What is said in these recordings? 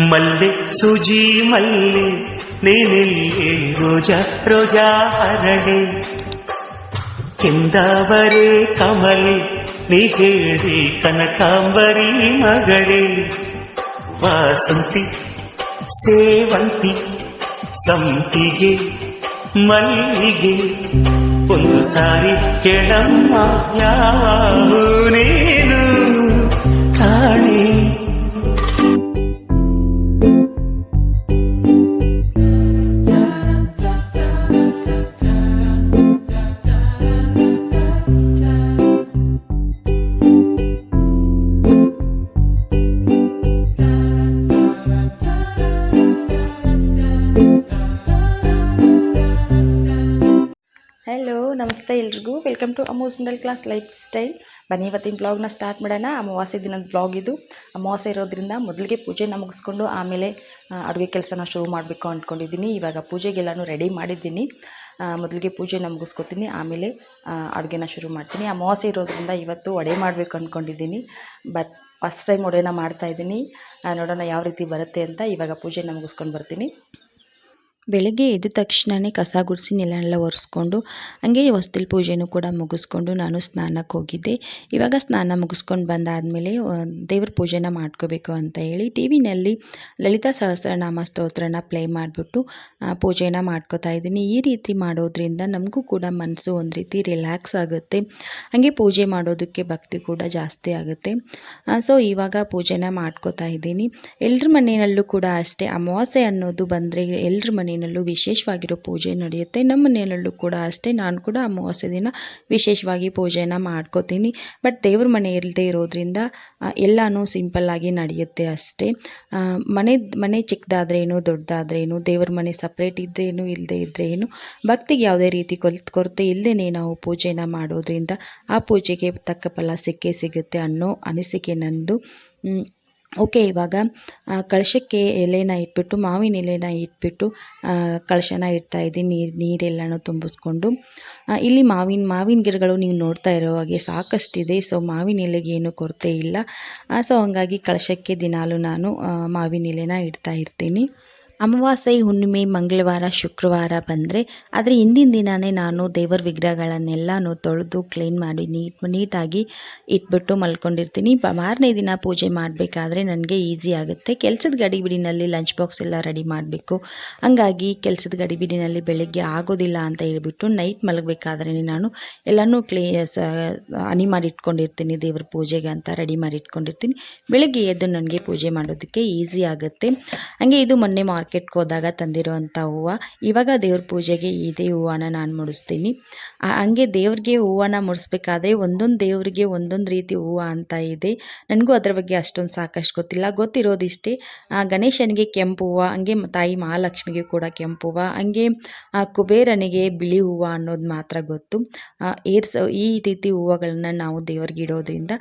ಮಲ್ಲೆ ಸುಜಿ ಮಲ್ಲೆ ನೀನೆಲ್ಲಿ ರೋಜಾ ರೋಜಾ ಹರಳೆ ಕೆಂದಾವರೆ ಕಮಲೆ ನೀ ಹೇಳಿ ಕನಕಾಂಬರಿ ಮಗಳೇ ವಾಸಂತಿ ಸೇವಂತಿ ಸಂಪಿಗೆ ಮಲ್ಲಿಗೆ ಒಂದು ಸಾರಿ ಕೆಳಮ್ಮ ಯಾವ ಅಮೋಸ್ ಮಿಡಲ್ ಕ್ಲಾಸ್ ಲೈಫ್ ಸ್ಟೈಲ್ ಬನ್ನಿ, ಇವತ್ತಿನ ಬ್ಲಾಗ್ನ ಸ್ಟಾರ್ಟ್ ಮಾಡೋಣ. ಅಮಾವಾಸ್ಯ ದಿನದ ಬ್ಲಾಗ್ ಇದು. ಅಮಾವಾಸ್ಯ ಇರೋದ್ರಿಂದ ಮೊದಲಿಗೆ ಪೂಜೆನ ಮುಗಿಸ್ಕೊಂಡು ಆಮೇಲೆ ಅಡುಗೆ ಕೆಲಸನ ಶುರು ಮಾಡಬೇಕು ಅಂದ್ಕೊಂಡಿದ್ದೀನಿ. ಇವಾಗ ಪೂಜೆಗೆಲ್ಲನೂ ರೆಡಿ ಮಾಡಿದ್ದೀನಿ. ಮೊದಲಿಗೆ ಪೂಜೆನ ಮುಗಿಸ್ಕೊತೀನಿ, ಆಮೇಲೆ ಅಡುಗೆನ ಶುರು ಮಾಡ್ತೀನಿ. ಅಮಾವಾಸ್ಯೆ ಇರೋದ್ರಿಂದ ಇವತ್ತು ವಡೆ ಮಾಡಬೇಕು ಅಂದ್ಕೊಂಡಿದ್ದೀನಿ. ಬಟ್ ಫಸ್ಟ್ ಟೈಮ್ ವಡೆನ ಮಾಡ್ತಾಯಿದ್ದೀನಿ ನೋಡೋಣ ಯಾವ ರೀತಿ ಬರುತ್ತೆ ಅಂತ ಇವಾಗ ಪೂಜೆನ ಮುಗಿಸ್ಕೊಂಡು ಬರ್ತೀನಿ. ಬೆಳಗ್ಗೆ ಎದ್ದ ತಕ್ಷಣವೇ ಕಸ ಗುಡಿಸಿ ನೆಲನೆಲ್ಲ ಒರೆಸ್ಕೊಂಡು, ಹಂಗೆ ಹೊಸ್ತಿಲ್ ಪೂಜೆನೂ ಕೂಡ ಮುಗಿಸ್ಕೊಂಡು ನಾನು ಸ್ನಾನಕ್ಕೆ ಹೋಗಿದ್ದೆ. ಇವಾಗ ಸ್ನಾನ ಮುಗಿಸ್ಕೊಂಡು ಬಂದಾದಮೇಲೆ ದೇವ್ರ ಪೂಜೆನ ಮಾಡ್ಕೋಬೇಕು ಅಂತ ಹೇಳಿ ಟಿ ವಿನಲ್ಲಿ ಲಲಿತಾ ಸಹಸ್ರನಾಮ ಸ್ತೋತ್ರನ ಪ್ಲೇ ಮಾಡಿಬಿಟ್ಟು ಪೂಜೆನ ಮಾಡ್ಕೋತಾ ಇದ್ದೀನಿ. ಈ ರೀತಿ ಮಾಡೋದ್ರಿಂದ ನಮಗೂ ಕೂಡ ಮನಸ್ಸು ಒಂದು ರೀತಿ ರಿಲ್ಯಾಕ್ಸ್ ಆಗುತ್ತೆ. ಹಾಗೆ ಪೂಜೆ ಮಾಡೋದಕ್ಕೆ ಭಕ್ತಿ ಕೂಡ ಜಾಸ್ತಿ ಆಗುತ್ತೆ. ಸೊ ಇವಾಗ ಪೂಜೆನ ಮಾಡ್ಕೋತಾ ಇದ್ದೀನಿ. ಎಲ್ಲರ ಮನೆಯಲ್ಲೂ ಕೂಡ ಅಷ್ಟೇ, ಅಮಾವಾಸ್ಯೆ ಅನ್ನೋದು ಬಂದರೆ ಎಲ್ಲರ ಮನೆಯಲ್ಲೂ ವಿಶೇಷವಾಗಿರೋ ಪೂಜೆ ನಡೆಯುತ್ತೆ. ನಮ್ಮ ಮನೆಯಲ್ಲೂ ಕೂಡ ಅಷ್ಟೇ. ನಾನು ಕೂಡ ಅಮಾವಾಸ್ಯೆ ದಿನ ವಿಶೇಷವಾಗಿ ಪೂಜೆನ ಮಾಡ್ಕೋತೀನಿ. ಬಟ್ ದೇವ್ರ ಮನೆ ಇಲ್ಲದೆ ಇರೋದ್ರಿಂದ ಎಲ್ಲನೂ ಸಿಂಪಲ್ಲಾಗಿ ನಡೆಯುತ್ತೆ ಅಷ್ಟೇ. ಮನೆ ಮನೆ ಚಿಕ್ಕದಾದ್ರೇನು, ದೊಡ್ಡದಾದ್ರೇನು, ದೇವ್ರ ಮನೆ ಸಪ್ರೇಟ್ ಇದ್ರೇನು ಇಲ್ಲದೆ ಇದ್ರೇನು, ಭಕ್ತಿಗೆ ಯಾವುದೇ ರೀತಿ ಕೊಲ್, ಕೊರತೆ ಇಲ್ಲದೇ ನಾವು ಪೂಜೆನ ಮಾಡೋದ್ರಿಂದ ಆ ಪೂಜೆಗೆ ತಕ್ಕ ಫಲ ಸಿಕ್ಕೇ ಸಿಗುತ್ತೆ ಅನ್ನೋ ಅನಿಸಿಕೆ ನಂದು. ಓಕೆ, ಇವಾಗ ಕಳಶಕ್ಕೆ ಎಲೆನ ಇಟ್ಬಿಟ್ಟು, ಮಾವಿನ ಎಲೆನ ಇಟ್ಬಿಟ್ಟು ಕಳಶನ ಇಡ್ತಾ ಇದ್ದೀನಿ, ನೀರು, ನೀರೆಲ್ಲನೂ ತುಂಬಿಸ್ಕೊಂಡು. ಇಲ್ಲಿ ಮಾವಿನ ಮಾವಿನ ಗಿಡಗಳು ನೀವು ನೋಡ್ತಾ ಇರೋ ಹಾಗೆ ಸಾಕಷ್ಟಿದೆ, ಸೊ ಮಾವಿನ ಎಲೆಗೆ ಏನು ಕೊರತೆ ಇಲ್ಲ. ಸೊ ಹಂಗಾಗಿ ಕಳಶಕ್ಕೆ ದಿನಾಲೂ ನಾನು ಮಾವಿನ ಎಲೆನ ಇಡ್ತಾ ಇರ್ತೀನಿ. ಅಮಾವಾಸ್ಯೆ, ಹುಣ್ಣಿಮೆ, ಮಂಗಳವಾರ, ಶುಕ್ರವಾರ ಬಂದರೆ ಆದರೆ ಹಿಂದಿನ ದಿನವೇ ನಾನು ದೇವರ ವಿಗ್ರಹಗಳನ್ನೆಲ್ಲನೂ ತೊಳೆದು ಕ್ಲೀನ್ ಮಾಡಿ ನೀಟ್, ನೀಟಾಗಿ ಇಟ್ಬಿಟ್ಟು ಮಲ್ಕೊಂಡಿರ್ತೀನಿ. ಮಾರನೇ ದಿನ ಪೂಜೆ ಮಾಡಬೇಕಾದ್ರೆ ನನಗೆ ಈಸಿ ಆಗುತ್ತೆ. ಕೆಲಸದ ಗಡಿಬಿಡಿನಲ್ಲಿ ಲಂಚ್ ಬಾಕ್ಸ್ ಎಲ್ಲ ರೆಡಿ ಮಾಡಬೇಕು. ಹಂಗಾಗಿ ಕೆಲಸದ ಗಡಿಬಿಡಿನಲ್ಲಿ ಬೆಳಗ್ಗೆ ಆಗೋದಿಲ್ಲ ಅಂತ ಹೇಳ್ಬಿಟ್ಟು ನೈಟ್ ಮಲಗಬೇಕಾದ್ರೆ ನಾನು ಎಲ್ಲನೂ ಕ್ಲೀ ಹನಿ ಮಾಡಿ ಇಟ್ಕೊಂಡಿರ್ತೀನಿ. ದೇವ್ರ ಪೂಜೆಗೆ ಅಂತ ರೆಡಿ ಮಾಡಿ ಇಟ್ಕೊಂಡಿರ್ತೀನಿ. ಬೆಳಗ್ಗೆ ಎದ್ದು ನನಗೆ ಪೂಜೆ ಮಾಡೋದಕ್ಕೆ ಈಸಿ ಆಗುತ್ತೆ. ಹಾಗೆ ಇದು ಮೊನ್ನೆ ಮಾರ್ಕೆಟ್ಗೆ ಹೋದಾಗ ತಂದಿರೋವಂಥ ಹೂವು. ಇವಾಗ ದೇವ್ರ ಪೂಜೆಗೆ ಇದೇ ಹೂವನ ನಾನು ಮುಡಿಸ್ತೀನಿ. ಹಂಗೆ ದೇವ್ರಿಗೆ ಹೂವನ ಮುಡಿಸ್ಬೇಕಾದ್ರೆ ಒಂದೊಂದು ದೇವ್ರಿಗೆ ಒಂದೊಂದು ರೀತಿ ಹೂವು ಅಂತ ಇದೆ. ನನಗೂ ಅದ್ರ ಬಗ್ಗೆ ಅಷ್ಟೊಂದು ಸಾಕಷ್ಟು ಗೊತ್ತಿಲ್ಲ. ಗೊತ್ತಿರೋದಿಷ್ಟೇ ಗಣೇಶನಿಗೆ ಕೆಂಪು ಹೂವು, ಹಂಗೆ ತಾಯಿ ಮಹಾಲಕ್ಷ್ಮಿಗೆ ಕೂಡ ಕೆಂಪು ಹೂವು, ಹಂಗೆ ಕುಬೇರನಿಗೆ ಬಿಳಿ ಹೂವು ಅನ್ನೋದು ಮಾತ್ರ ಗೊತ್ತು. ಏರ್ಸ, ಈ ರೀತಿ ಹೂವುಗಳನ್ನ ನಾವು ದೇವ್ರಿಗೆ ಇಡೋದ್ರಿಂದ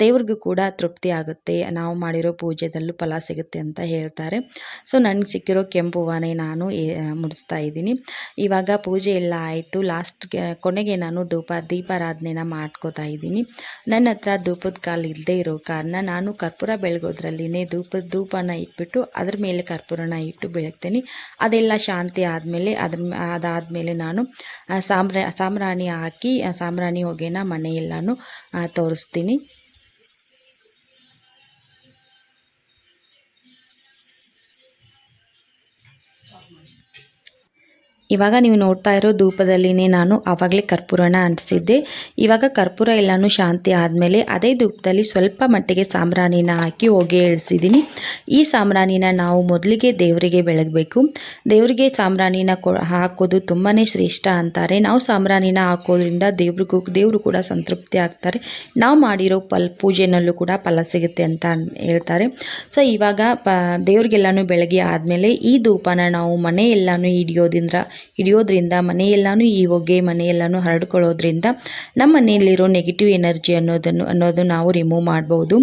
ದೇವ್ರಿಗೂ ಕೂಡ ತೃಪ್ತಿ ಆಗುತ್ತೆ. ನಾವು ಮಾಡಿರೋ ಪೂಜೆದಲ್ಲೂ ಫಲ ಸಿಗುತ್ತೆ ಅಂತ ಹೇಳ್ತಾರೆ. ಸೊ, ನನಗೆ ಸಿಕ್ಕಿರೋ ಕೆಂಪು ಹೂವನೇ ನಾನು ಮುಡಿಸ್ತಾ ಇದ್ದೀನಿ. ಇವಾಗ ಪೂಜೆ ಎಲ್ಲ ಆಯಿತು. ಲಾಸ್ಟ್ಗೆ ಕೊನೆಗೆ ನಾನು ಧೂಪ, ದೀಪಾರಾಧನೆನ ಮಾಡ್ಕೋತಾ ಇದ್ದೀನಿ. ನನ್ನ ಹತ್ರ ಧೂಪದ ಕಾಲು ಇಲ್ಲದೇ ಇರೋ ಕಾರಣ ನಾನು ಕರ್ಪೂರ ಬೆಳಗೋದ್ರಲ್ಲಿನೇ ಧೂಪದ ಧೂಪನ ಇಟ್ಬಿಟ್ಟು ಅದ್ರ ಮೇಲೆ ಕರ್ಪೂರನ ಇಟ್ಟು ಬೆಳಗ್ತೀನಿ. ಅದೆಲ್ಲ ಶಾಂತಿ ಆದಮೇಲೆ, ಅದ್ರ ಅದಾದಮೇಲೆ ನಾನು ಸಾಮ್ರ ಸಾಂಬ್ರಾಣಿ ಹಾಕಿ ಸಾಮ್ರಾಣಿ ಹೊಗೆನ ಮನೆಯೆಲ್ಲನೂ ತೋರಿಸ್ತೀನಿ. ಇವಾಗ ನೀವು ನೋಡ್ತಾ ಇರೋ ಧೂಪದಲ್ಲಿನೇ ನಾನು ಆವಾಗಲೇ ಕರ್ಪೂರನ ಅಂಟಿಸಿದ್ದೆ. ಇವಾಗ ಕರ್ಪೂರ ಎಲ್ಲನೂ ಶಾಂತಿ ಆದಮೇಲೆ ಅದೇ ಧೂಪದಲ್ಲಿ ಸ್ವಲ್ಪ ಮಟ್ಟಿಗೆ ಸಾಂಬ್ರಾಣಿನ ಹಾಕಿ ಹೊಗೆ ಇಳಿಸಿದ್ದೀನಿ ಈ ಸಾಂಬ್ರಾಣಿನ ನಾವು ಮೊದಲಿಗೆ ದೇವರಿಗೆ ಬೆಳಗಬೇಕು. ದೇವರಿಗೆ ಸಾಂಬ್ರಾಣಿನ ಕೊ, ಹಾಕೋದು ತುಂಬಾ ಶ್ರೇಷ್ಠ ಅಂತಾರೆ. ನಾವು ಸಾಂಬ್ರಾಣಿನ ಹಾಕೋದ್ರಿಂದ ದೇವ್ರಿಗೂ, ದೇವರು ಕೂಡ ಸಂತೃಪ್ತಿ ಆಗ್ತಾರೆ. ನಾವು ಮಾಡಿರೋ ಪಲ್ ಪೂಜೆನಲ್ಲೂ ಕೂಡ ಫಲ ಸಿಗುತ್ತೆ ಅಂತ ಹೇಳ್ತಾರೆ. ಸೊ, ಇವಾಗ ಪ, ದೇವ್ರಿಗೆಲ್ಲನೂ ಬೆಳಗ್ಗೆ ಆದಮೇಲೆ ಈ ಧೂಪನ ನಾವು ಮನೆ ಎಲ್ಲನೂ ಹಿಡಿಯೋದ್ರಿಂದ ಹಿಡಿಯೋದ್ರಿಂದ, ಮನೆಯೆಲ್ಲಾನು ಈ ಹೊಗೆ, ಮನೆಯೆಲ್ಲಾನು ಹರಡ್ಕೊಳ್ಳೋದ್ರಿಂದ ನಮ್ಮ ಮನೆಯಲ್ಲಿರೋ ನೆಗೆಟಿವ್ ಎನರ್ಜಿ ಅನ್ನೋದನ್ನು, ಅನ್ನೋದು ನಾವು ರಿಮೂವ್ ಮಾಡ್ಬೋದು.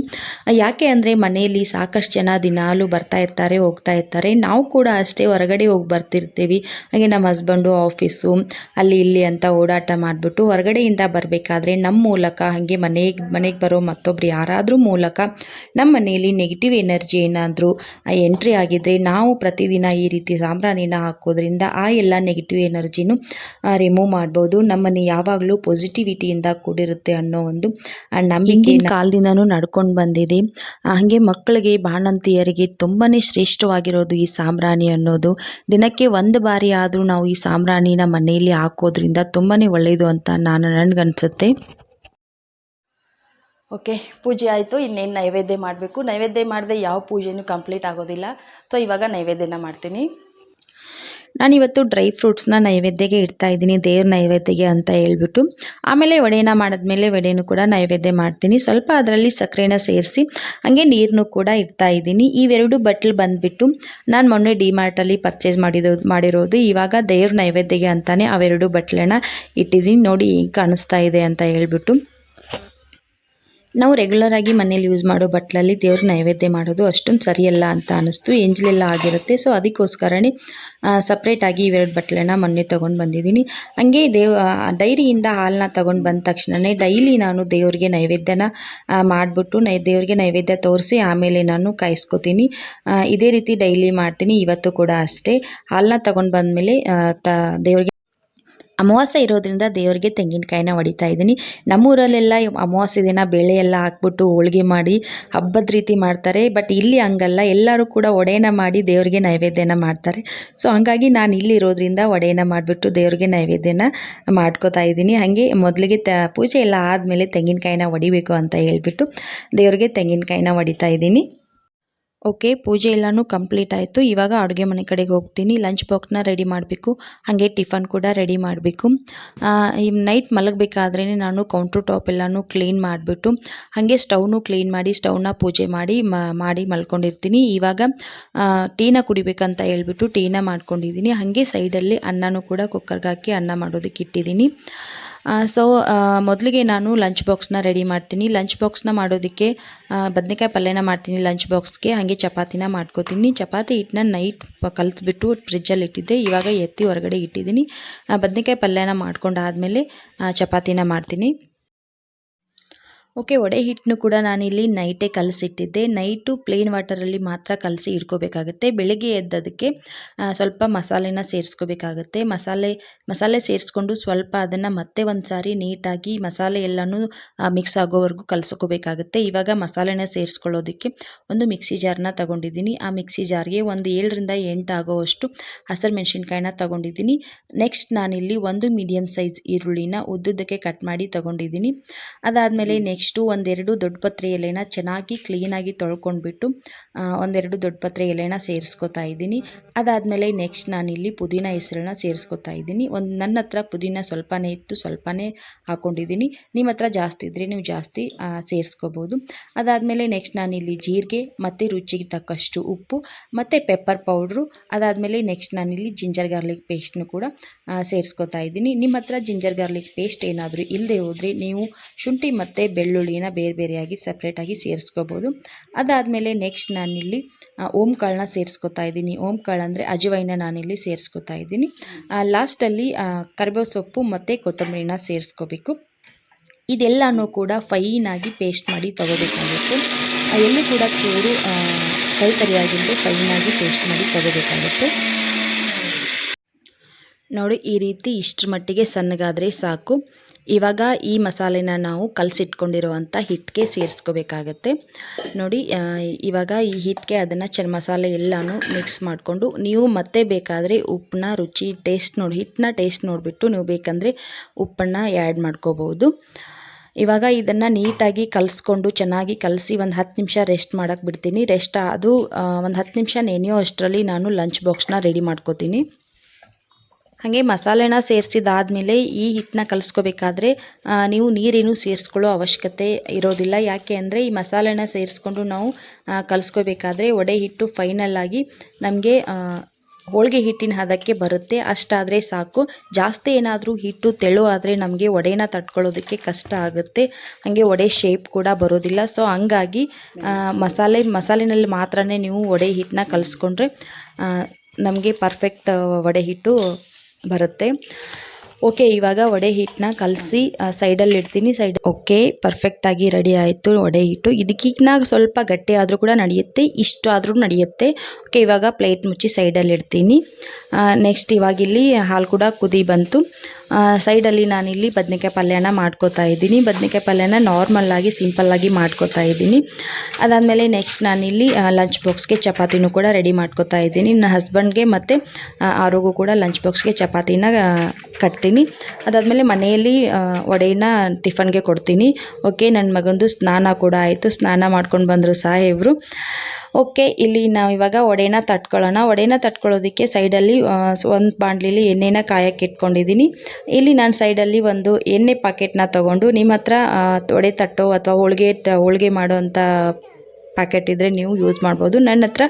ಯಾಕೆ ಅಂದರೆ ಮನೆಯಲ್ಲಿ ಸಾಕಷ್ಟು ಜನ ದಿನಾಲೂ ಬರ್ತಾ ಇರ್ತಾರೆ, ಹೋಗ್ತಾ ಇರ್ತಾರೆ. ನಾವು ಕೂಡ ಅಷ್ಟೇ ಹೊರಗಡೆ ಹೋಗಿ ಬರ್ತಿರ್ತೀವಿ. ಹಾಗೆ ನಮ್ಮ ಹಸ್ಬೆಂಡು ಆಫೀಸು ಅಲ್ಲಿ ಇಲ್ಲಿ ಅಂತ ಓಡಾಟ ಮಾಡಿಬಿಟ್ಟು ಹೊರಗಡೆಯಿಂದ ಬರಬೇಕಾದ್ರೆ ನಮ್ಮ ಮೂಲಕ ಹಾಗೆ ಮನೆಗೆ ಮನೆಗೆ ಬರೋ ಮತ್ತೊಬ್ರು ಯಾರಾದರೂ ಮೂಲಕ ನಮ್ಮ ಮನೆಯಲ್ಲಿ ನೆಗೆಟಿವ್ ಎನರ್ಜಿ ಏನಾದರೂ ಎಂಟ್ರಿ ಆಗಿದ್ದರೆ ನಾವು ಪ್ರತಿದಿನ ಈ ರೀತಿ ಸಾಂಬ್ರಾಣಿನ ಹಾಕೋದ್ರಿಂದ ಆ ಎಲ್ಲ ನೆಗೆಟಿವ್ ಎನರ್ಜಿನೂ ರಿಮೂವ್ ಮಾಡ್ಬೋದು. ನಮ್ಮನ್ನು ಯಾವಾಗಲೂ ಪಾಸಿಟಿವಿಟಿಯಿಂದ ಕೂಡಿರುತ್ತೆ ಅನ್ನೋ ಒಂದು ನಂಬಿಕೆ ಕಾಲದಿಂದನೂ ನಡ್ಕೊಂಡು ಬಂದಿದೆ. ಹಾಗೆ ಮಕ್ಕಳಿಗೆ ಬಾಣಂತಿಯರಿಗೆ ತುಂಬಾ ಶ್ರೇಷ್ಠವಾಗಿರೋದು ಈ ಸಾಂಬ್ರಾಣಿ ಅನ್ನೋದು. ದಿನಕ್ಕೆ ಒಂದು ಬಾರಿ ಆದರೂ ನಾವು ಈ ಸಾಂಬ್ರಾಣಿನ ಮನೆಯಲ್ಲಿ ಹಾಕೋದ್ರಿಂದ ತುಂಬಾ ಒಳ್ಳೆಯದು ಅಂತ ನಾನು ನನಗನ್ಸುತ್ತೆ. ಓಕೆ ಪೂಜೆ ಆಯಿತು. ಇನ್ನೇನು ನೈವೇದ್ಯ ಮಾಡಬೇಕು? ನೈವೇದ್ಯ ಮಾಡದೆ ಯಾವ ಪೂಜೆನೂ ಕಂಪ್ಲೀಟ್ ಆಗೋದಿಲ್ಲ. ಸೊ ಇವಾಗ ನೈವೇದ್ಯನ ಮಾಡ್ತೀನಿ. ನಾನಿವತ್ತು ಡ್ರೈ ಫ್ರೂಟ್ಸ್ನ ನೈವೇದ್ಯಗೆ ಇಡ್ತಾ ಇದ್ದೀನಿ, ದೇವ್ರ ನೈವೇದ್ಯಗೆ ಅಂತ ಹೇಳ್ಬಿಟ್ಟು. ಆಮೇಲೆ ವಡೆನ ಮಾಡಿದ್ಮೇಲೆ ವಡೆನೂ ಕೂಡ ನೈವೇದ್ಯ ಮಾಡ್ತೀನಿ. ಸ್ವಲ್ಪ ಅದರಲ್ಲಿ ಸಕ್ಕರೆನ ಸೇರಿಸಿ ಹಾಗೆ ನೀರನ್ನು ಕೂಡ ಇಡ್ತಾ ಇದ್ದೀನಿ. ಇವೆರಡು ಬಟ್ಲು ಬಂದುಬಿಟ್ಟು ನಾನು ಮೊನ್ನೆ ಡಿಮಾರ್ಟಲ್ಲಿ ಪರ್ಚೇಸ್ ಮಾಡಿರೋ ಮಾಡಿರೋದು. ಇವಾಗ ದೇವ್ರ ನೈವೇದ್ಯಗೆ ಅಂತಲೇ ಅವೆರಡು ಬಟ್ಲನ್ನು ಇಟ್ಟಿದ್ದೀನಿ. ನೋಡಿ ಕಾಣಿಸ್ತಾ ಇದೆ ಅಂತ ಹೇಳ್ಬಿಟ್ಟು. ನಾವು ರೆಗ್ಯುಲರ್ ಆಗಿ ಮನೇಲಿ ಯೂಸ್ ಮಾಡೋ ಬಟ್ಲಲ್ಲಿ ದೇವ್ರ ನೈವೇದ್ಯ ಮಾಡೋದು ಅಷ್ಟೊಂದು ಸರಿಯಲ್ಲ ಅಂತ ಅನ್ನಿಸ್ತು ಎಂಜಲೆಲ್ಲ ಆಗಿರುತ್ತೆ. ಸೊ ಅದಕ್ಕೋಸ್ಕರನೇ ಸಪ್ರೇಟಾಗಿ ಇವೆರಡು ಬಟ್ಲನ್ನ ಮೊನ್ನೆ ತೊಗೊಂಡು ಬಂದಿದ್ದೀನಿ. ಹಂಗೆ ದೇವ್ ಡೈರಿಯಿಂದ ಹಾಲನ್ನ ತೊಗೊಂಡು ಬಂದ ತಕ್ಷಣವೇ ಡೈಲಿ ನಾನು ದೇವ್ರಿಗೆ ನೈವೇದ್ಯನ ಮಾಡಿಬಿಟ್ಟು ನೈ, ದೇವ್ರಿಗೆ ನೈವೇದ್ಯ ತೋರಿಸಿ ಆಮೇಲೆ ನಾನು ಕಾಯಿಸ್ಕೊತೀನಿ. ಇದೇ ರೀತಿ ಡೈಲಿ ಮಾಡ್ತೀನಿ. ಇವತ್ತು ಕೂಡ ಅಷ್ಟೇ. ಹಾಲನ್ನ ತೊಗೊಂಡು ಬಂದಮೇಲೆ ತ, ದೇವ್ರಿಗೆ ಅಮಾವಾಸ್ಯೆ ಇರೋದ್ರಿಂದ ದೇವರಿಗೆ ತೆಂಗಿನಕಾಯಿನ ಹೊಡಿತಾ ಇದ್ದೀನಿ. ನಮ್ಮೂರಲ್ಲೆಲ್ಲ ಅಮಾವಾಸ್ಯೆ ದಿನ ಬೇಳೆ ಎಲ್ಲ ಹಾಕ್ಬಿಟ್ಟು ಹೋಳಿಗೆ ಮಾಡಿ ಹಬ್ಬದ ರೀತಿ ಮಾಡ್ತಾರೆ. ಬಟ್ ಇಲ್ಲಿ ಹಂಗಲ್ಲ. ಎಲ್ಲರೂ ಕೂಡ ಒಡೆನ ಮಾಡಿ ದೇವರಿಗೆ ನೈವೇದ್ಯನ ಮಾಡ್ತಾರೆ. ಸೊ ಹಂಗಾಗಿ ನಾನು ಇಲ್ಲಿರೋದ್ರಿಂದ ಒಡೆನ ಮಾಡಿಬಿಟ್ಟು ದೇವರಿಗೆ ನೈವೇದ್ಯನ ಮಾಡ್ಕೋತಾ ಇದ್ದೀನಿ. ಹಾಗೆ ಮೊದಲಿಗೆ ತ, ಪೂಜೆ ಎಲ್ಲ ಆದಮೇಲೆ ತೆಂಗಿನಕಾಯಿನ ಹೊಡಿಬೇಕು ಅಂತ ಹೇಳಿಬಿಟ್ಟು ದೇವರಿಗೆ ತೆಂಗಿನಕಾಯಿನ ಹೊಡಿತಾ ಇದ್ದೀನಿ. ಓಕೆ ಪೂಜೆ ಎಲ್ಲನೂ ಕಂಪ್ಲೀಟ್ ಆಯಿತು. ಇವಾಗ ಅಡುಗೆ ಮನೆ ಕಡೆಗೆ ಹೋಗ್ತೀನಿ. ಲಂಚ್ ಬಾಕ್ಸ್ನ ರೆಡಿ ಮಾಡಬೇಕು. ಹಾಗೆ ಟಿಫನ್ ಕೂಡ ರೆಡಿ ಮಾಡಬೇಕು. ಈ ನೈಟ್ ಮಲಗಬೇಕಾದ್ರೇ ನಾನು ಕೌಂಟ್ರ್ ಟಾಪ್ ಎಲ್ಲನೂ ಕ್ಲೀನ್ ಮಾಡಿಬಿಟ್ಟು, ಹಾಗೆ ಸ್ಟವ್ನು ಕ್ಲೀನ್ ಮಾಡಿ ಸ್ಟವ್ನ ಪೂಜೆ ಮಾಡಿ ಮಾಡಿ ಮಲ್ಕೊಂಡಿರ್ತೀನಿ. ಇವಾಗ ಟೀನ ಕುಡಿಬೇಕಂತ ಹೇಳ್ಬಿಟ್ಟು ಟೀನ ಮಾಡ್ಕೊಂಡಿದ್ದೀನಿ. ಹಾಗೆ ಸೈಡಲ್ಲಿ ಅನ್ನನೂ ಕೂಡ ಕುಕ್ಕರ್ಗೆ ಹಾಕಿ ಅನ್ನ ಮಾಡೋದಕ್ಕೆ ಇಟ್ಟಿದ್ದೀನಿ. ಸೊ ಮೊದಲಿಗೆ ನಾನು ಲಂಚ್ ಬಾಕ್ಸ್ನ ರೆಡಿ ಮಾಡ್ತೀನಿ. ಲಂಚ್ ಬಾಕ್ಸ್ನ ಮಾಡೋದಕ್ಕೆ ಬದನೆಕಾಯಿ ಪಲ್ಯನ ಮಾಡ್ತೀನಿ ಲಂಚ್ ಬಾಕ್ಸ್ಗೆ ಹಾಗೆ ಚಪಾತಿನ ಮಾಡ್ಕೋತೀನಿ. ಚಪಾತಿ ಹಿಟ್ಟನ್ನ ನೈಟ್ ಕಲಿಸ್ಬಿಟ್ಟು ಫ್ರಿಜ್ಜಲ್ಲಿ ಇಟ್ಟಿದ್ದೆ. ಇವಾಗ ಎತ್ತಿ ಹೊರಗಡೆ ಇಟ್ಟಿದ್ದೀನಿ. ಬದನೆಕಾಯಿ ಪಲ್ಯನ ಮಾಡ್ಕೊಂಡಾದಮೇಲೆ ಚಪಾತಿನ ಮಾಡ್ತೀನಿ. ಓಕೆ ಒಡೆ ಹಿಟ್ಟನ್ನು ಕೂಡ ನಾನಿಲ್ಲಿ ನೈಟೇ ಕಲಸಿಟ್ಟಿದ್ದೆ. ನೈಟು ಪ್ಲೇನ್ ವಾಟರಲ್ಲಿ ಮಾತ್ರ ಕಲಸಿ ಇಟ್ಕೋಬೇಕಾಗುತ್ತೆ. ಬೆಳಗ್ಗೆ ಎದ್ದದಕ್ಕೆ ಸ್ವಲ್ಪ ಮಸಾಲೆನ ಸೇರಿಸ್ಕೋಬೇಕಾಗುತ್ತೆ. ಮಸಾಲೆ ಮಸಾಲೆ ಸೇರಿಸ್ಕೊಂಡು ಸ್ವಲ್ಪ ಅದನ್ನು ಮತ್ತೆ ಒಂದು ಸಾರಿ ನೀಟಾಗಿ ಮಸಾಲೆ ಎಲ್ಲನೂ ಮಿಕ್ಸ್ ಆಗೋವರೆಗೂ ಕಲಸ್ಕೋಬೇಕಾಗುತ್ತೆ. ಇವಾಗ ಮಸಾಲೆನ ಸೇರಿಸ್ಕೊಳ್ಳೋದಕ್ಕೆ ಒಂದು ಮಿಕ್ಸಿ ಜಾರ್ನ ತಗೊಂಡಿದ್ದೀನಿ. ಆ ಮಿಕ್ಸಿ ಜಾರ್ಗೆ ಒಂದು ಏಳರಿಂದ ಎಂಟು ಆಗೋವಷ್ಟು ಹಸಿರು ಮೆಣಸಿನ್ಕಾಯಿನ ತಗೊಂಡಿದ್ದೀನಿ. ನೆಕ್ಸ್ಟ್ ನಾನಿಲ್ಲಿ ಒಂದು ಮೀಡಿಯಮ್ ಸೈಜ್ ಈರುಳ್ಳಿನ ಉದ್ದುದ್ದಕ್ಕೆ ಕಟ್ ಮಾಡಿ ತಗೊಂಡಿದ್ದೀನಿ. ಅದಾದಮೇಲೆ ನೆಕ್ಸ್ಟು ಒಂದೆರಡು ದೊಡ್ಡ ಪತ್ರೆ ಎಲೆನ ಚೆನ್ನಾಗಿ ಕ್ಲೀನಾಗಿ ತೊಳ್ಕೊಂಡ್ಬಿಟ್ಟು ಒಂದೆರಡು ದೊಡ್ಡ ಪತ್ರೆ ಎಲೆನ ಸೇರಿಸ್ಕೊತಾ ಇದ್ದೀನಿ. ಅದಾದಮೇಲೆ ನೆಕ್ಸ್ಟ್ ನಾನಿಲ್ಲಿ ಪುದೀನ ಹೆಸರನ್ನ ಸೇರಿಸ್ಕೊತಾ ಇದ್ದೀನಿ. ಒಂದು, ನನ್ನ ಹತ್ರ ಪುದೀನ ಸ್ವಲ್ಪನೇ ಇತ್ತು, ಸ್ವಲ್ಪನೇ ಹಾಕ್ಕೊಂಡಿದ್ದೀನಿ ನಿಮ್ಮ ಹತ್ರ ಜಾಸ್ತಿ ಇದ್ದರೆ ನೀವು ಜಾಸ್ತಿ ಸೇರಿಸ್ಕೋಬೋದು. ಅದಾದಮೇಲೆ ನೆಕ್ಸ್ಟ್ ನಾನಿಲ್ಲಿ ಜೀರಿಗೆ, ಮತ್ತು ರುಚಿಗೆ ತಕ್ಕಷ್ಟು ಉಪ್ಪು, ಮತ್ತು ಪೆಪ್ಪರ್ ಪೌಡ್ರು, ಅದಾದಮೇಲೆ ನೆಕ್ಸ್ಟ್ ನಾನಿಲ್ಲಿ ಜಿಂಜರ್ ಗಾರ್ಲಿಕ್ ಪೇಸ್ಟ್ನು ಕೂಡ ಸೇರಿಸ್ಕೊತಾ ಇದ್ದೀನಿ. ನಿಮ್ಮ ಹತ್ರ ಜಿಂಜರ್ ಗಾರ್ಲಿಕ್ ಪೇಸ್ಟ್ ಏನಾದರೂ ಇಲ್ಲದೆ ಹೋದರೆ ನೀವು ಶುಂಠಿ ಮತ್ತು ಬೆಳ್ಳುಳ್ಳಿನ ಬೇರೆ ಬೇರೆಯಾಗಿ ಸಪ್ರೇಟಾಗಿ ಸೇರಿಸ್ಕೋಬೋದು. ಅದಾದಮೇಲೆ ನೆಕ್ಸ್ಟ್ ನಾನಿಲ್ಲಿ ಓಮ್ ಕಾಳನ್ನ ಸೇರಿಸ್ಕೊತಾ ಇದ್ದೀನಿ. ಓಮ್ ಕಾಳು ಅಂದರೆ ಅಜವೈನ ನಾನಿಲ್ಲಿ ಸೇರಿಸ್ಕೊತಾ ಇದ್ದೀನಿ. ಲಾಸ್ಟಲ್ಲಿ ಕರಿಬೇವು ಸೊಪ್ಪು ಮತ್ತು ಕೊತ್ತಂಬರಿನ ಸೇರಿಸ್ಕೋಬೇಕು. ಇದೆಲ್ಲನೂ ಕೂಡ ಫೈನಾಗಿ ಪೇಸ್ಟ್ ಮಾಡಿ ತೊಗೋಬೇಕಾಗುತ್ತೆ. ಎಲ್ಲೂ ಕೂಡ ಚೂರು ಕೈ ಕರಿಯಾಗಿದ್ದು ಫೈನಾಗಿ ಪೇಸ್ಟ್ ಮಾಡಿ ತಗೋಬೇಕಾಗುತ್ತೆ. ನೋಡಿ, ಈ ರೀತಿ ಇಷ್ಟರ ಮಟ್ಟಿಗೆ ಸಣ್ಣಗಾದರೆ ಸಾಕು. ಇವಾಗ ಈ ಮಸಾಲೆನ ನಾವು ಕಲಸಿಟ್ಕೊಂಡಿರುವಂಥ ಹಿಟ್ಟಿಗೆ ಸೇರಿಸ್ಕೋಬೇಕಾಗತ್ತೆ. ನೋಡಿ ಇವಾಗ ಈ ಹಿಟ್ಟಿಗೆ ಅದನ್ನು ಚೆನ್ನ ಮಸಾಲೆ ಎಲ್ಲನೂ ಮಿಕ್ಸ್ ಮಾಡಿಕೊಂಡು, ನೀವು ಮತ್ತೆ ಬೇಕಾದರೆ ಉಪ್ಪನ್ನ ರುಚಿ, ಟೇಸ್ಟ್ ನೋಡಿ ಹಿಟ್ಟನ್ನ ಟೇಸ್ಟ್ ನೋಡಿಬಿಟ್ಟು ನೀವು ಬೇಕಂದರೆ ಉಪ್ಪನ್ನು ಆ್ಯಡ್ ಮಾಡ್ಕೋಬೋದು. ಇವಾಗ ಇದನ್ನು ನೀಟಾಗಿ ಕಲಸ್ಕೊಂಡು, ಚೆನ್ನಾಗಿ ಕಲಸಿ ಒಂದು ಹತ್ತು ನಿಮಿಷ ರೆಸ್ಟ್ ಮಾಡೋಕ್ಕೆ ಬಿಡ್ತೀನಿ. ರೆಸ್ಟ್ ಅದು ಒಂದು ಹತ್ತು ನಿಮಿಷ ನೆನೆಯೋ ಅಷ್ಟರಲ್ಲಿ ನಾನು ಲಂಚ್ ಬಾಕ್ಸ್ನ ರೆಡಿ ಮಾಡ್ಕೋತೀನಿ. ಹಾಗೆ ಮಸಾಲೆನ ಸೇರಿಸಿದಾದ್ಮೇಲೆ ಈ ಹಿಟ್ಟನ್ನ ಕಲಿಸ್ಕೋಬೇಕಾದ್ರೆ ನೀವು ನೀರೇನು ಸೇರಿಸ್ಕೊಳ್ಳೋ ಅವಶ್ಯಕತೆ ಇರೋದಿಲ್ಲ. ಯಾಕೆ ಅಂದರೆ ಈ ಮಸಾಲೆನ ಸೇರಿಸ್ಕೊಂಡು ನಾವು ಕಲಿಸ್ಕೋಬೇಕಾದ್ರೆ ವಡೆ ಹಿಟ್ಟು ಫೈನಲ್ ಆಗಿ ನಮಗೆ ಹೋಳಿಗೆ ಹಿಟ್ಟಿನ ಹದಕ್ಕೆ ಬರುತ್ತೆ. ಅಷ್ಟಾದರೆ ಸಾಕು. ಜಾಸ್ತಿ ಏನಾದರೂ ಹಿಟ್ಟು ತೆಳು ಆದರೆ ನಮಗೆ ವಡೆನ ತಟ್ಕೊಳ್ಳೋದಕ್ಕೆ ಕಷ್ಟ ಆಗುತ್ತೆ. ಹಾಗೆ ವಡೆ ಶೇಪ್ ಕೂಡ ಬರೋದಿಲ್ಲ. ಸೊ ಹಂಗಾಗಿ ಮಸಾಲೆ, ಮಸಾಲೆನಲ್ಲಿ ಮಾತ್ರನೇ ನೀವು ವಡೆ ಹಿಟ್ಟನ್ನ ಕಲಿಸ್ಕೊಂಡ್ರೆ ನಮಗೆ ಪರ್ಫೆಕ್ಟ್ ವಡೆ ಹಿಟ್ಟು ಬರುತ್ತೆ. ಓಕೆ ಇವಾಗ ವಡೆ ಹಿಟ್ಟನ್ನ ಕಲಸಿ ಸೈಡಲ್ಲಿ ಇಡ್ತೀನಿ. ಸೈಡ್ ಓಕೆ ಪರ್ಫೆಕ್ಟಾಗಿ ರೆಡಿ ಆಯಿತು ವಡೆ ಹಿಟ್ಟು. ಇದಕ್ಕಿನ್ನ ಸ್ವಲ್ಪ ಗಟ್ಟಿ ಆದರೂ ಕೂಡ ನಡೆಯುತ್ತೆ, ಇಷ್ಟು ಆದರೂ ನಡೆಯುತ್ತೆ. ಓಕೆ ಇವಾಗ ಪ್ಲೇಟ್ ಮುಚ್ಚಿ ಸೈಡಲ್ಲಿ ಇಡ್ತೀನಿ. ನೆಕ್ಸ್ಟ್ ಇವಾಗ ಇಲ್ಲಿ ಹಾಲು ಕೂಡ ಕುದಿ ಬಂತು. ಸೈಡಲ್ಲಿ ನಾನಿಲ್ಲಿ ಬದನೆಕಾಯಿ ಪಲ್ಯನ ಮಾಡ್ಕೋತಾ ಇದ್ದೀನಿ. ಬದನೆಕಾಯಿ ಪಲ್ಯನ ನಾರ್ಮಲ್ಲಾಗಿ ಸಿಂಪಲ್ಲಾಗಿ ಮಾಡ್ಕೋತಾ ಇದ್ದೀನಿ. ಅದಾದಮೇಲೆ ನೆಕ್ಸ್ಟ್ ನಾನಿಲ್ಲಿ ಲಂಚ್ ಬಾಕ್ಸ್ಗೆ ಚಪಾತಿನೂ ಕೂಡ ರೆಡಿ ಮಾಡ್ಕೋತಾ ಇದ್ದೀನಿ. ನನ್ನ ಹಸ್ಬೆಂಡ್ಗೆ ಮತ್ತು ಆರೋಗೂ ಕೂಡ ಲಂಚ್ ಬಾಕ್ಸ್ಗೆ ಚಪಾತಿನ ಕಟ್ತೀನಿ. ಅದಾದಮೇಲೆ ಮನೆಯಲ್ಲಿ ಒಡೆಯನ್ನ ಟಿಫನ್ಗೆ ಕೊಡ್ತೀನಿ. ಓಕೆ ನನ್ನ ಮಗನದು ಸ್ನಾನ ಕೂಡ ಆಯಿತು. ಸ್ನಾನ ಮಾಡ್ಕೊಂಡು ಬಂದರು ಸಾಹೇಬರು ಓಕೆ, ಇಲ್ಲಿ ನಾವು ಇವಾಗ ವಡೆನ ತಟ್ಕೊಳ್ಳೋಣ. ವಡೆನ ತಟ್ಕೊಳ್ಳೋದಕ್ಕೆ ಸೈಡಲ್ಲಿ ಒಂದು ಬಾಣಲಿಲಿ ಎಣ್ಣೆನ ಕಾಯಕ್ಕೆ ಇಟ್ಕೊಂಡಿದ್ದೀನಿ ಇಲ್ಲಿ ನಾನು ಸೈಡಲ್ಲಿ ಒಂದು ಎಣ್ಣೆ ಪ್ಯಾಕೆಟ್ನ ತೊಗೊಂಡು ನಿಮ್ಮ ಹತ್ರ ಒಡೆ ತಟ್ಟೋ ಅಥವಾ ಹೋಳಿಗೆ ಹೋಳಿಗೆ ಮಾಡೋ ಅಂಥ ಪ್ಯಾಕೆಟ್ ಇದ್ದರೆ ನೀವು ಯೂಸ್ ಮಾಡ್ಬೋದು. ನನ್ನ ಹತ್ರ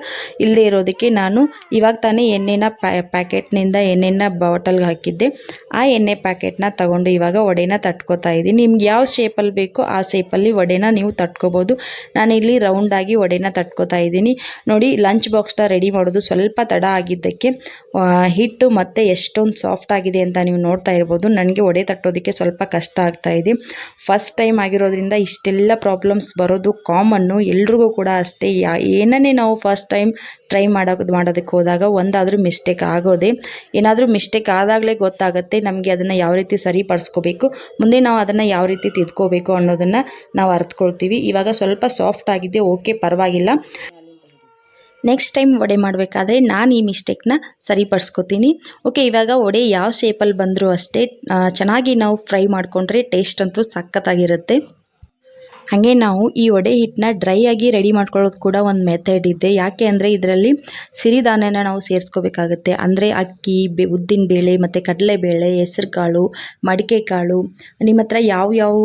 ಇಲ್ಲದೆ ಇರೋದಕ್ಕೆ ನಾನು ಇವಾಗ ತಾನೇ ಎಣ್ಣೆನ ಪ್ಯಾಕೆಟ್ನಿಂದ ಎಣ್ಣೆನ ಬಾಟಲ್ಗೆ ಹಾಕಿದ್ದೆ. ಆ ಎಣ್ಣೆ ಪ್ಯಾಕೆಟ್ನ ತಗೊಂಡು ಇವಾಗ ವಡೆನ ತಟ್ಕೋತಾ ಇದ್ದೀನಿ. ನಿಮ್ಗೆ ಯಾವ ಶೇಪಲ್ಲಿ ಬೇಕೋ ಆ ಶೇಪಲ್ಲಿ ವಡೆನ ನೀವು ತಟ್ಕೋಬೋದು. ನಾನಿಲ್ಲಿ ರೌಂಡಾಗಿ ವಡೆನ ತಟ್ಕೋತಾ ಇದ್ದೀನಿ. ನೋಡಿ ಲಂಚ್ ಬಾಕ್ಸ್ನ ರೆಡಿ ಮಾಡೋದು ಸ್ವಲ್ಪ ತಡ ಆಗಿದ್ದಕ್ಕೆ ಹಿಟ್ಟು ಮತ್ತು ಎಷ್ಟೊಂದು ಸಾಫ್ಟ್ ಆಗಿದೆ ಅಂತ ನೀವು ನೋಡ್ತಾ ಇರ್ಬೋದು. ನನಗೆ ವಡೆ ತಟ್ಟೋದಕ್ಕೆ ಸ್ವಲ್ಪ ಕಷ್ಟ ಆಗ್ತಾ ಇದೆ. ಫಸ್ಟ್ ಟೈಮ್ ಆಗಿರೋದ್ರಿಂದ ಇಷ್ಟೆಲ್ಲ ಪ್ರಾಬ್ಲಮ್ಸ್ ಬರೋದು ಕಾಮನ್ನು ಎಲ್ರಿಗೂ ಕೂಡ ಅಷ್ಟೇ. ಏನನ್ನೇ ನಾವು ಫಸ್ಟ್ ಟೈಮ್ ಟ್ರೈ ಮಾಡೋದು ಮಾಡೋದಕ್ಕೆ ಹೋದಾಗ ಒಂದಾದರೂ ಮಿಸ್ಟೇಕ್ ಆಗೋದೆ, ಏನಾದರೂ ಮಿಸ್ಟೇಕ್ ಆದಾಗಲೇ ಗೊತ್ತಾಗುತ್ತೆ ನಮಗೆ ಅದನ್ನು ಯಾವ ರೀತಿ ಸರಿಪಡಿಸ್ಕೋಬೇಕು, ಮುಂದೆ ನಾವು ಅದನ್ನು ಯಾವ ರೀತಿ ತಿದ್ಕೋಬೇಕು ಅನ್ನೋದನ್ನು ನಾವು ಅರ್ತ್ಕೊಳ್ತೀವಿ. ಇವಾಗ ಸ್ವಲ್ಪ ಸಾಫ್ಟ್ ಆಗಿದೆ ಓಕೆ ಪರವಾಗಿಲ್ಲ. ನೆಕ್ಸ್ಟ್ ಟೈಮ್ ವಡೆ ಮಾಡಬೇಕಾದ್ರೆ ನಾನು ಈ ಮಿಸ್ಟೇಕ್ನ ಸರಿಪಡಿಸ್ಕೋತೀನಿ. ಓಕೆ ಇವಾಗ ವಡೆ ಯಾವ ಶೇಪಲ್ಲಿ ಬಂದರೂ ಅಷ್ಟೇ ಚೆನ್ನಾಗಿ ನಾವು ಫ್ರೈ ಮಾಡಿಕೊಂಡ್ರೆ ಟೇಸ್ಟ್ ಅಂತೂ ಸಖತ್ತಾಗಿರುತ್ತೆ. ಹಾಗೆ ನಾವು ಈ ವಡೆ ಹಿಟ್ಟನ್ನ ಡ್ರೈ ಆಗಿ ರೆಡಿ ಮಾಡ್ಕೊಳ್ಳೋದು ಕೂಡ ಒಂದು ಮೆಥಡ್ ಇದೆ. ಯಾಕೆ ಅಂದರೆ ಇದರಲ್ಲಿ ಸಿರಿಧಾನ್ಯನ ನಾವು ಸೇರಿಸ್ಕೋಬೇಕಾಗುತ್ತೆ. ಅಂದರೆ ಅಕ್ಕಿ, ಬೆ ಉದ್ದಿನ ಬೇಳೆ ಮತ್ತು ಕಡಲೆಬೇಳೆ, ಹೆಸರುಕಾಳು ಮಡಿಕೆ ಕಾಳು ನಿಮ್ಮ ಹತ್ರ ಯಾವ ಯಾವ